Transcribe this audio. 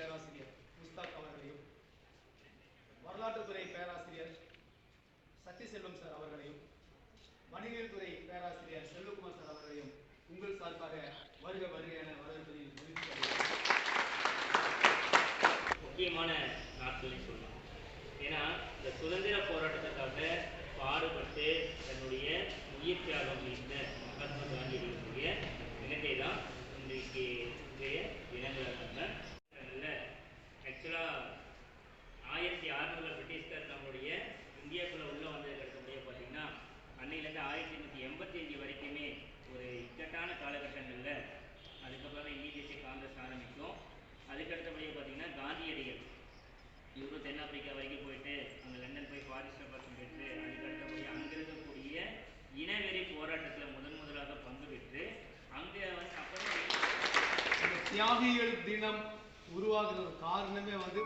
பேராசிரியர் முஸ்தாக் அவர்களையும் வரலாற்றுத்துறை பேராசிரியர் சக்திசெல்வம் சார் அவர்களையும் வணிகர் துறை பேராசிரியர் செல்வகுமார் சார் அவர்களையும் உங்கள் சார்பாக வருக வருக என வரவேற்பதில் முக்கியமான நாட்கள் சொல்லலாம் ஏன்னா இந்த சுதந்திர போராட்டத்துக்காக பாடுபட்டு தன்னுடைய உயிர் தியாகம் செய்த மகாத்மா காந்தியுடைய நினைவை தான் இன்றைக்கு இவரும் தென்னாப்பிரிக்கா வரைக்கும் போயிட்டு அங்கே லண்டன் போய் ஃபாரிஸ்டர் பர்சன் பெற்று அதுக்கு போய் அங்கே இருக்கக்கூடிய இனவெறி போராட்டத்தில் முதன் முதலாக பங்கு பெற்று அங்கே வந்து அப்புறம் தியாகிகள் தினம் உருவாகுறது காரணமே வந்து